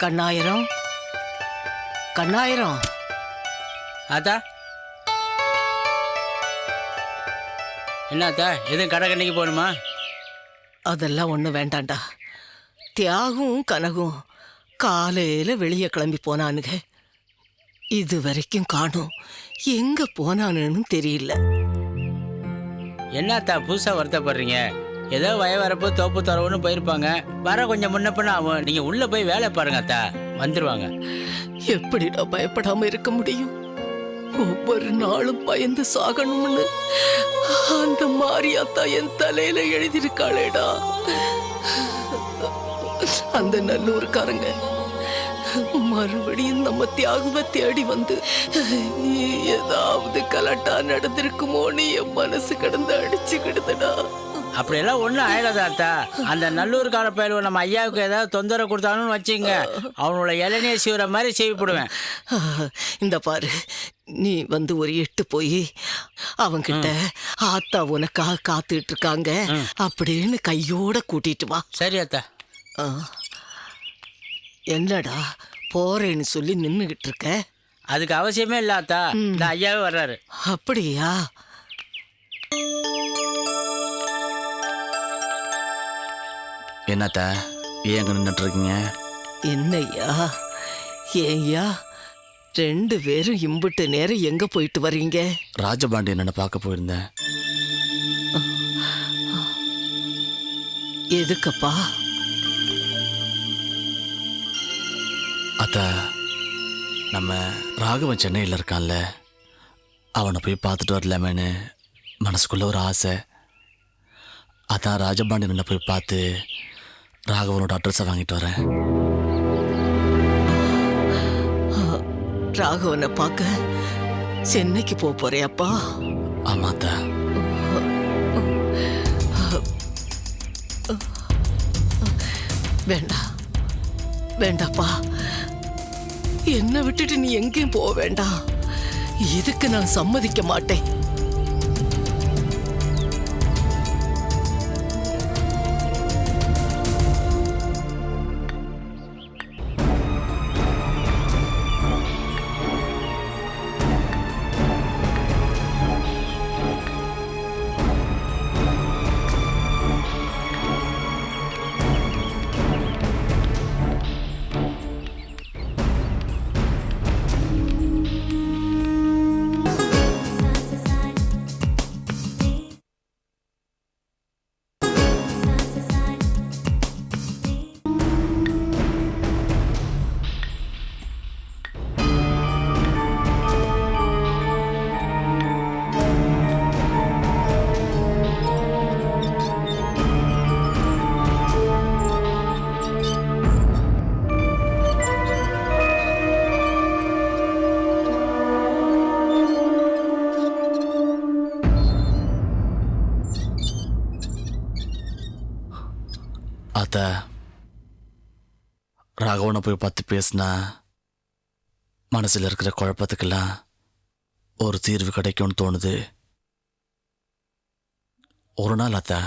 கண்ணாயிரம். கண்ணாயிரம். ஆத்தா. என்ன ஆத்தா எதுவும் கடை கண்ணிக்கு போகணுமா? அதெல்லாம் ஒன்றும் வேண்டாம்டா. தியாகும் கனகும். காலையில வெளியே கிளம்பி போனானுங்க. இது வரைக்கும் காணும். எங்க போனானுன்னு தெரியல. என்ன ஆத்தா புதுசாக வருத்தப்படுறீங்க? ஏதோ வய வரப்போ தோப்பு தரவுன்னு போயிருப்பாங்க. வர கொஞ்சம் முன்ன பின்ன ஆகும் நீங்கள் உள்ளே போய் வேலை பாருங்க அத்தா. வந்துருவாங்க. எப்படிடா பயப்படாம இருக்க முடியும்? ஒவ்வொரு நாளும் பயந்து சாகணும்னு அந்த மாரியாத்தா என் தலையில எழுதியிருக்காளேடா. அந்த நல்லூர்காரங்க மறுபடியும் நம்ம தியாகுவை தேடி வந்து ஏதாவது கலட்டா நடந்திருக்குமோன்னு என் மனசு கிடந்து அடிச்சுக்கிடுதுடா. அப்படியெல்லாம் ஒன்றும் ஆயிடாது அத்தா. அந்த நல்லூர்கார பயலுவ நம்ம ஐயாவுக்கு ஏதாவது தொந்தரவு கொடுத்தானுன்னு வச்சுங்க. அவனோட இளநியை சீவுற மாதிரி செய்விப்படுவேன். இந்த பாரு நீ வந்து ஒரு எட்டு போய் அவன்கிட்ட ஆத்தா உனக்காக காத்துட்டு இருக்காங்க அப்படின்னு கையோட கூட்டிட்டு வா. சரி அத்தா. என்னடா போறேன்னு சொல்லி நின்னுகிட்டு இருக்க? அதுக்கு அவசியமே இல்லை அத்தா. இந்த ஐயாவே வர்றாரு. அப்படியா? என்னத்த? ஏன் அங்கே நின்றுட்டு இருக்கீங்க என்னய்யா? ஏய்யா? ரெண்டு பேரும் இம்புட்டு நேரம் எங்க போயிட்டு வர்றீங்க? ராஜபாண்டியன் என்ன பார்க்க போயிருந்தேன். எதுக்கப்பா? அத்த நம்ம ராகவன் சென்னையில் இருக்கான்ல. அவனை போய் பார்த்துட்டு வரலாமேன்னு மனசுக்குள்ள ஒரு ஆசை. அதான் ராஜபாண்டியனை போய் பார்த்து ராகவனோட அட்ரஸை வாங்கிட்டு வரேன். ராகவனை பார்க்க சென்னைக்கு போக போறியாப்பா? ஆமா அத்தா. வேண்டாம் வேண்டாப்பா. என்னை விட்டுட்டு நீ எங்கேயும் போக வேண்டாம். இதுக்கு நான் சம்மதிக்க மாட்டேன். அத்த ராகவனை போய் பார்த்து பேசினா மனசில் இருக்கிற குழப்பத்துக்கெல்லாம் ஒரு தீர்வு கிடைக்கும்னு தோணுது. ஒரு நாள் அத்தா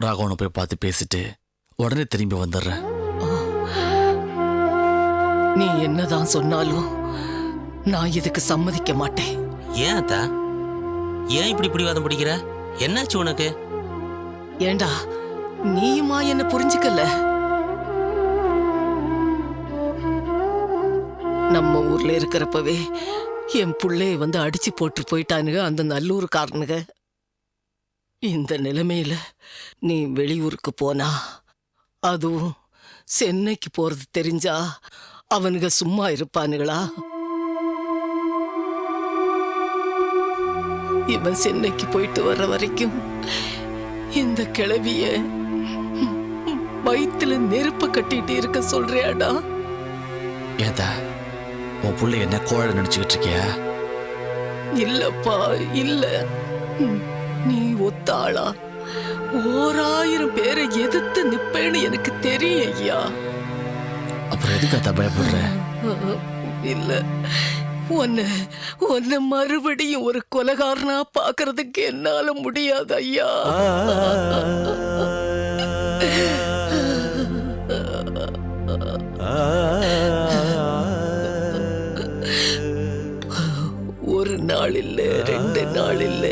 ராகவனை போய் பார்த்து பேசிட்டு உடனே திரும்பி வந்துடுறேன். நீ என்னதான் சொன்னாலும் நான் இதுக்கு சம்மதிக்க மாட்டேன். ஏன் அத்தா? ஏன் இப்படி பிடிவாதம் பிடிக்கிற? என்னாச்சு உனக்கு? ஏண்டா நீயுமா என்ன புரிஞ்சுக்கல? நம்ம ஊர்ல இருக்கிறப்பவே என் பிள்ளைய வந்து அடிச்சு போட்டு போயிட்டானுங்க அந்த நல்லூர்காரனுங்க. இந்த நிலைமையில நீ வெளியூருக்கு போனா அதுவும் சென்னைக்கு போறது தெரிஞ்சா அவனுங்க சும்மா இருப்பானுங்களா? இவன் சென்னைக்கு போயிட்டு வர்ற வரைக்கும் இந்த கிளவிய வயித்துல நெருப்பு கட்டிட்டு இருக்க சொல்றியாடா? ஏதா உன் புள்ளை என்ன கோழ நினைச்சுக்கிட்டு இருக்கியா? இல்லப்பா இல்ல. நீ ஒத்தாளா? ஓராயிரம் பேரை எதிர்த்து நிப்பேன்னு எனக்கு தெரியும் ஐயா அப்புறம் எதுக்கு அத்தா பயப்படுற? இல்ல உன்னை உன்னை மறுபடியும் ஒரு கொலகாரனா பாக்குறதுக்கு என்னால முடியாது ஐயா. ஒரு நாள் இல்ல ரெண்டு நாள் இல்ல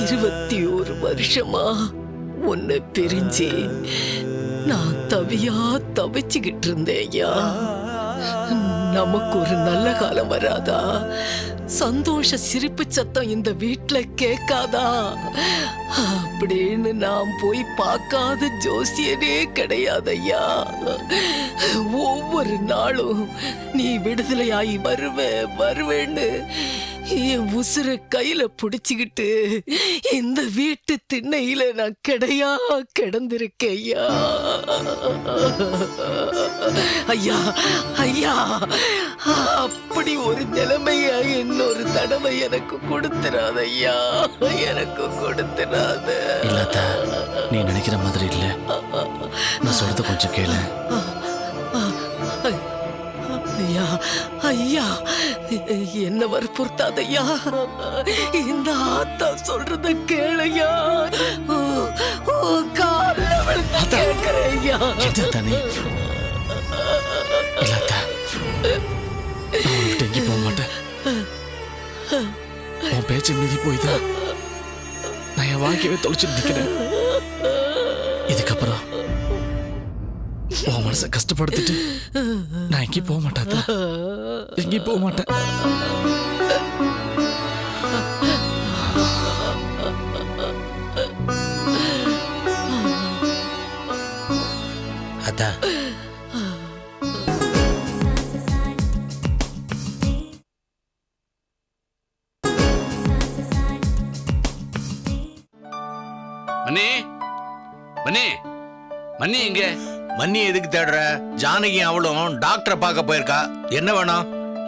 இருபத்தி ஒரு வருஷமா உன்னை பிரிஞ்சு நான் தவியா தவிச்சுக்கிட்டு இருந்தேன் ஐயா. நமக்கு ஒரு நல்ல காலம் வராதா? சந்தோஷ சிரிப்பு சத்தம் இந்த வீட்டுல கேட்காதா? அப்படின்னு நான் போய் பார்க்காத ஜோசியனே கிடையாது ஐயா ஒவ்வொரு நாளும் நீ விடுதலையாகி வருவ வருவேன்னு என் உசுர கையில புடிச்சுக்கிட்டு இந்த வீட்டு திண்ணையில நான் கிடையா கிடந்திருக்கேன் ஐயா. ஐயா ஐயா அப்படி ஒரு நிலைமையா இன்னொரு தடவை எனக்கு கொடுத்துறாத ஐயா எனக்கு கொடுத்துறாத. இல்லாத நீ நினைக்கிற மாதிரி இல்ல. நான் சொல்றத கொஞ்சம் கேளு. ஐயா ஐயா என்ன வற்புறுத்தாத ஐயா இந்த ஆத்தா சொல்றத கேளையா கால விழுந்து எது தானே எங்கேயும் போக மாட்டேன். உன் பேச்சை மீறி போய் தான் நான் என் வாழ்க்கையவே தொலைச்சிட்டு நிக்கிறேன். இதுக்கப்புறம் உன் மனசை கஷ்டப்படுத்திட்டு நான் எங்கேயும் போக மாட்டேன் எங்கேயும் போக மாட்டேன். அத்தா. மன்னி. மன்னி. மணி எங்க? மன்னி எதுக்கு தேடுற? ஜானகி அவளும் டாக்டரை பார்க்க போயிருக்கா. என்ன வேணும்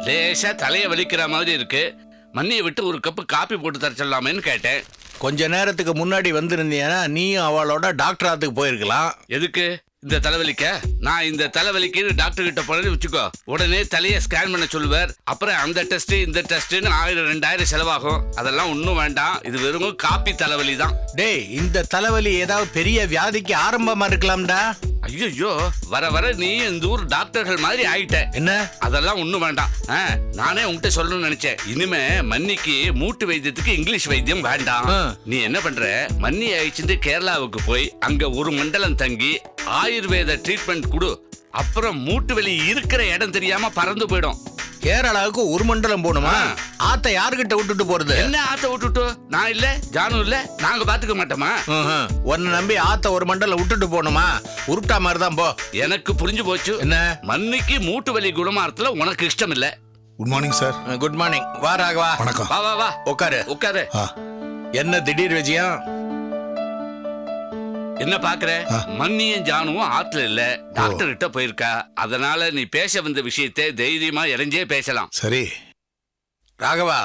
லேசா தலைய வலிக்கிற மாதிரி இருக்கு. மண்ணியை விட்டு ஒரு கப்பு காப்பி போட்டு தர சொல்லாமேன்னு கேட்டேன். கொஞ்ச நேரத்துக்கு முன்னாடி வந்திருந்தீங்கன்னா நீயும் அவளோட டாக்டராத்துக்கு போயிருக்கலாம். எதுக்கு? இந்த தலைவலிக்க? நான் இந்த தலைவலிக்கு டாக்டர் கிட்ட போனேன்னு வச்சுக்கோ. உடனே தலையை ஸ்கேன் பண்ண சொல்லுவார். அப்புறம் அந்த டெஸ்ட் இந்த டெஸ்ட்னு ஆயிரம் ரெண்டாயிரம் செலவாகும். அதெல்லாம் ஒன்றும் வேண்டாம். இது வெறும் காப்பி தலைவலி தான். டேய் இந்த தலைவலி ஏதாவது பெரிய வியாதிக்கு ஆரம்பமா இருக்கலாம்டா. ஐயோ வர வர நீ இந்த ஊர் டாக்டர்கள் மாதிரி ஆயிட்ட. என்ன? அதெல்லாம் ஒண்ணும் வேண்டாம். நானே உன்கிட்ட சொல்லணும்னு நினைச்சேன். இனிமே மன்னிக்கு மூட்டு வைத்தியத்துக்கு இங்கிலீஷ் வைத்தியம் வேண்டாம். நீ என்ன பண்ற? மன்னி ஆயிடுச்சுட்டு கேரளாவுக்கு போய் அங்க ஒரு மண்டலம் தங்கி ஆயுர்வேத ட்ரீட்மெண்ட் கொடு. அப்புறம் மூட்டு வலி இருக்கிற இடம் தெரியாம பறந்து போயிடும். கேரளாவுக்கு ஒரு மண்டலம் போகணுமா? ஆத்த யாருகிட்ட விட்டுட்டு போறது? என்ன ஆத்த விட்டுட்டு? நான் இல்ல ஜானு இல்ல நாங்க பாத்துக்க மாட்டோமா. உன்னை நம்பி ஆத்த ஒரு மண்டலம் விட்டுட்டு போகணுமா? உருட்டா மாதிரி தான் போ. எனக்கு புரிஞ்சு போச்சு. என்ன? மன்னிக்கு மூட்டு வலி குணமாறதுல உனக்கு இஷ்டம் இல்ல good morning sir good morning வா ராகவா. வணக்கம். வா வா வா. உட்காரு உட்காரு ஆ. என்ன திடீர் விஜயம்? என்ன பாக்குற? மன்னியும் ஜானுவும் ஆத்துல இல்ல. டாக்டர் கிட்ட போயிருக்கா. அதனால நீ பேச வந்த விஷயத்தை தைரியமா இறஞ்சே பேசலாம். சரி. ராகவா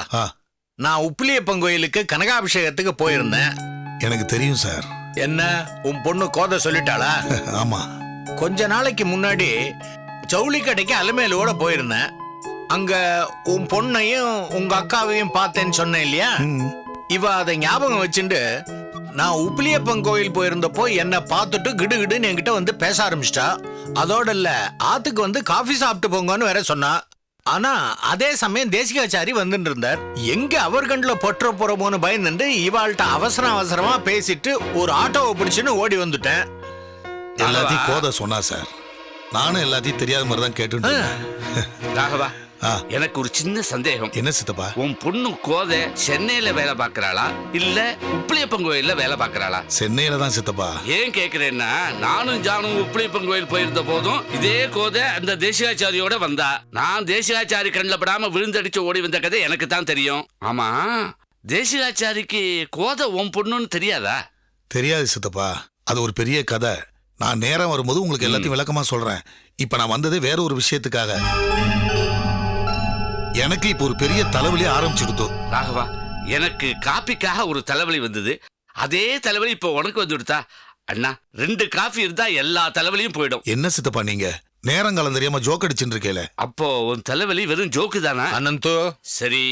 நான் உப்பிலியப்பன் கோயிலுக்கு கனகாபிஷேகத்துக்கு போயிருந்தேன். எனக்கு தெரியும் சார். என்ன? உன் பொண்ணு கோத சொல்லிட்டாளா? ஆமா. கொஞ்ச நாளைக்கு முன்னாடி ஜவுளி கடைக்கு அலமேலோட போயிருந்தேன். அங்க உன் பொண்ணையும் உங்க அக்காவையும் பார்த்தேன்னு சொன்னேன் இல்லையா? இவ அதை ஞாபகம் வச்சுட்டு நான் உப்பிலியப்பன் கோயில் போயிருந்தப்போ என்னை பார்த்துட்டு கிடுகிடுன்னு என்கிட்ட வந்து பேச ஆரம்பிச்சிட்டா. அதோட இல்ல ஆத்துக்கு வந்து காஃபி சாப்பிட்டு போங்கன்னு வேற சொன்னா. ஆனா அதே சமயம் தேசிகாச்சாரி வந்துட்டு இருந்தார். எங்க அவர் கண்ணுல பற்ற போறோமோன்னு பயந்துட்டு இவாள்கிட்ட அவசரம் அவசரமா பேசிட்டு ஒரு ஆட்டோவை பிடிச்சுன்னு ஓடி வந்துட்டேன். எல்லாத்தையும் கோத சொன்னா சார். நானும் எல்லாத்தையும் தெரியாத மாதிரி தான் இருந்தேன். ராகவா எனக்கு ஒரு சின்ன சந்தேகம். என்ன சித்தப்பா? உன் பொண்ணு கோத சென்னையில வேலை பார்க்கறாளா? இல்ல உப்பிலியப்பன் கோயில்ல வேலை பார்க்கறாளா? சென்னையில தான் சித்தப்பா. ஏன் கேக்குறேன்னா நானும் ஜானும் உப்பிலியப்பன் கோயில் போயிருந்த போதும் இதே கோதை அந்த தேசிகாச்சாரியோட வந்தா. நான் தேசிகாச்சாரி கண்ணில் படாம விழுந்தடிச்சு ஓடி வந்த கதை எனக்கு தான் தெரியும். ஆமா தேசிகாச்சாரிக்கு கோதை உன் பொண்ணுன்னு தெரியாதா? தெரியாது சித்தப்பா. அது ஒரு பெரிய கதை. நான் நேரம் வரும்போது உங்களுக்கு எல்லாத்தையும் விளக்கமா சொல்றேன். இப்ப நான் வந்தது வேற ஒரு விஷயத்துக்காக. எனக்கு இப்போ ஒரு பெரிய தலைவலி ஆரம்பிச்சுடுத்து ராகவா எனக்கு காப்பிக்காக ஒரு தலைவலி வந்தது. அதே தலைவலி இப்போ உனக்கு வந்துடுதா? அண்ணா ரெண்டு காஃபி இருந்தா எல்லா தலைவலியும் போயிடும். என்ன சித்தப்பா நீங்க? நேரம் காலம் தெரியாம ஜோக் அடிச்சுட்டு இருக்கேல. அப்போ உன் தலைவலி வெறும் ஜோக்கு தானா? அனந்து சரி.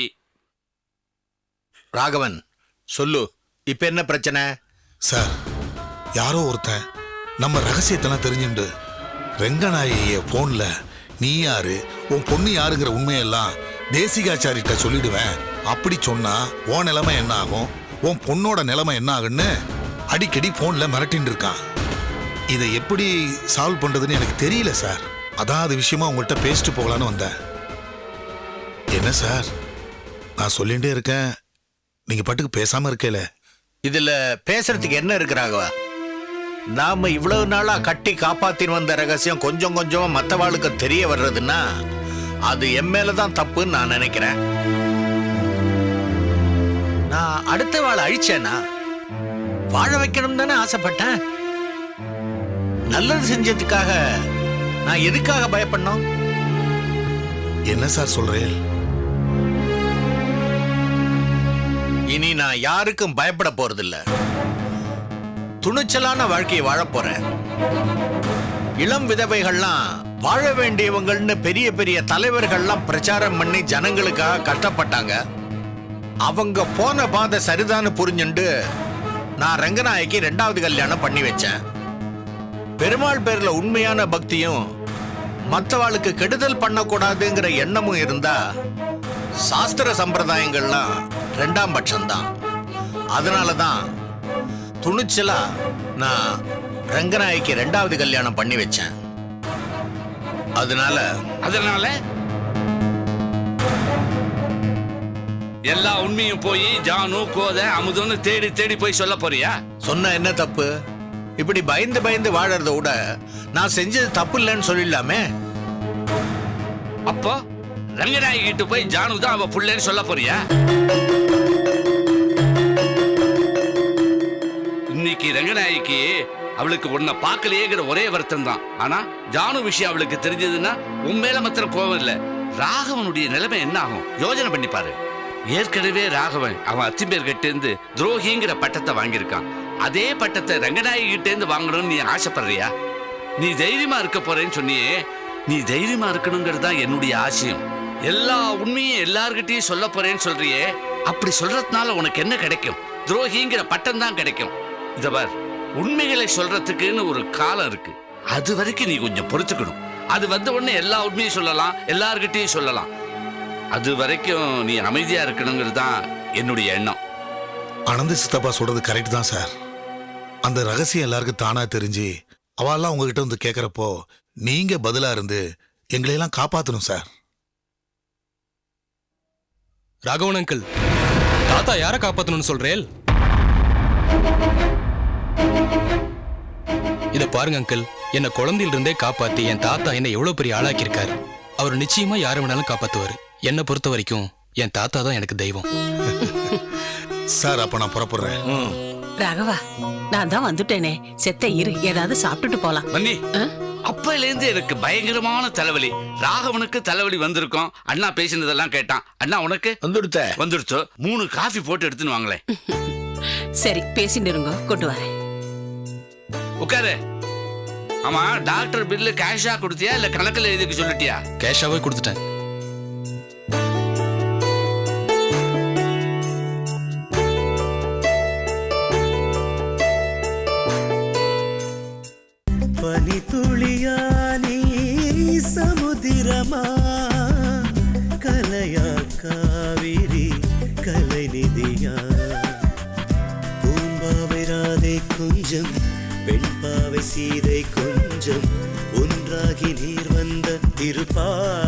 ராகவன் சொல்லு இப்ப என்ன பிரச்சனை? சார் யாரோ ஒருத்தன் நம்ம ரகசியத்தெல்லாம் தெரிஞ்சுண்டு. ரெங்கநாயகிய போன்ல நீ யாரு? உன் பொண்ணு யாருங்கிற உண்மையெல்லாம் தேசிகாச்சாரிட்ட சொல்லிடுவேன். அப்படி சொன்னா உன் நிலைமை என்ன ஆகும்? உன் பொண்ணோட நிலைமை என்ன ஆகுன்னு? அடிக்கடி போன்ல மிரட்டின்னு இருக்கான். இதை எப்படி சால்வ் பண்றதுன்னு எனக்கு தெரியல சார். அதான் அது விஷயமா உங்கள்கிட்ட பேசிட்டு போகலான்னு வந்தேன். என்ன சார்? நான் சொல்லிகிட்டே இருக்கேன். நீங்க பாட்டுக்கு பேசாம இருக்கல இதுல பேசுறதுக்கு என்ன இருக்கிறாங்க நாம இவ்வளவு நாளா கட்டி காப்பாத்தின்னு வந்த ரகசியம் கொஞ்சம் கொஞ்சமா மத்தவாளுக்கு தெரிய வர்றதுன்னா அது என் மேலதான் தப்புன்னு நான் நினைக்கிறேன். நான் அடுத்த வாழை அழிச்சேனா வாழ வைக்கணும் தானே ஆசைப்பட்டேன். நல்லது செஞ்சதுக்காக நான் எதுக்காக பயப்படணும்? என்ன சார் சொல்றேன் இனி நான் யாருக்கும் பயப்பட போறதில்ல. துணிச்சலான வாழ்க்கையை வாழப் போறேன். இளம் விதவைகள்லாம் வாழ வேண்டியவங்கள்னு பெரிய பெரிய தலைவர்கள்லாம் பிரச்சாரம் பண்ணி ஜனங்களுக்காக கஷ்டப்பட்டாங்க. அவங்க போன பாதை சரிதான்னு புரிஞ்சுண்டு நான் ரங்கநாயகி ரெண்டாவது கல்யாணம் பண்ணி வச்சேன். பெருமாள் பேர்ல உண்மையான பக்தியும் மற்றவாளுக்கு கெடுதல் பண்ணக்கூடாதுங்கிற எண்ணமும் இருந்தா சாஸ்திர சம்பிரதாயங்கள்லாம் ரெண்டாம் பட்சம்தான். அதனால தான் துணிச்சலா நான் ரங்கநாயகி ரெண்டாவது கல்யாணம் பண்ணி வச்சேன். அதனால? அதனால? எல்லா உண்மையும் போய் ஜானு கோதை அமுதன்னு தேடி தேடி போய் சொல்ல போறியா? சொன்ன என்ன தப்பு? இப்படி பயந்து பயந்து வாழறத விட நான் செஞ்சது தப்பு இல்லைன்னு சொல்லிடலாமே? அப்போ ரங்கநாயகி கிட்ட போய் ஜானு தான் அவ புள்ளன்னு சொல்ல போறியா? இன்னைக்கு ரங்கநாயகிக்கு அவளுக்கு உன்னை பார்க்கலையேங்கிற ஒரே வருத்தம் தான் ஆனா ஜானு விஷயம் அவளுக்கு தெரிஞ்சதுன்னா உன் மேல மாத்திரம் கோவம் இல்ல. ராகவனுடைய நிலைமை என்ன ஆகும் யோஜனை பண்ணி பாரு. ஏற்கனவே ராகவன் அவன் அத்திம்பேர் கிட்ட இருந்து துரோகிங்கிற பட்டத்தை வாங்கியிருக்கான். அதே பட்டத்தை ரங்கநாயகி கிட்ட இருந்து வாங்கணும்னு நீ ஆசைப்படுறியா? நீ தைரியமா இருக்க போறேன்னு சொன்னியே நீ தைரியமா இருக்கணுங்கிறது தான் என்னுடைய ஆசையம். எல்லா உண்மையும் எல்லார்கிட்டயும் சொல்ல போறேன்னு சொல்றியே அப்படி சொல்றதுனால உனக்கு என்ன கிடைக்கும்? துரோகிங்கிற பட்டம் தான் கிடைக்கும். இதை பார். உண்மைகளை சொல்றதுக்குன்னு ஒரு காலம் இருக்கு. அது வரைக்கும் நீ கொஞ்சம் பொறுத்துக்கணும். அது வந்த உடனே எல்லா உண்மையும் சொல்லலாம் எல்லார்கிட்டயும் சொல்லலாம். அது வரைக்கும் நீ அமைதியா இருக்கணுங்கிறது தான் என்னுடைய எண்ணம். அனந்த சித்தப்பா சொல்றது கரெக்ட் தான் சார் அந்த ரகசியம் எல்லாருக்கும் தானா தெரிஞ்சு அவெல்லாம் உங்ககிட்ட வந்து கேட்குறப்போ நீங்க பதிலா இருந்து எங்களையெல்லாம் காப்பாத்தணும் சார் ராகவன் அங்கிள் தாத்தா யாரை காப்பாத்தணும்னு சொல்றேன் இத பாருங்க அங்கிள் என்ன குழந்தையில இருந்தே காப்பாத்தி என் தாத்தா என்ன எவ்வளவு பெரிய ஆளாக்கியிருக்காரு. அவர் நிச்சயமா யாரை வேணாலும் காப்பாத்துவாரு. என்னை பொறுத்த வரைக்கும் என் தாத்தா தான் எனக்கு தெய்வம். சார் அப்ப நான் புறப்படுறேன். ராகவா நான் தான் வந்துட்டேனே. செத்த இரு ஏதாவது சாப்பிட்டுட்டு போலாம். மன்னி அப்பையில இருந்து எனக்கு பயங்கரமான தலைவலி. ராகவனுக்கு தலைவலி வந்திருக்கும். அண்ணா பேசினதெல்லாம் கேட்டான். அண்ணா உனக்கு? வந்துடுத்த வந்துடுச்சோ? மூணு காஃபி போட்டு எடுத்துன்னு வாங்களேன். சரி பேசிட்டு இருங்க. கொண்டு வரேன். உட்காரு. ஆமா டாக்டர் பில்லு கேஷா கொடுத்தியா இல்ல கணக்குல எழுதிக்க சொல்லிட்டியா? கேஷாவே கொடுத்துட்டேன். பனித்துளியா fun.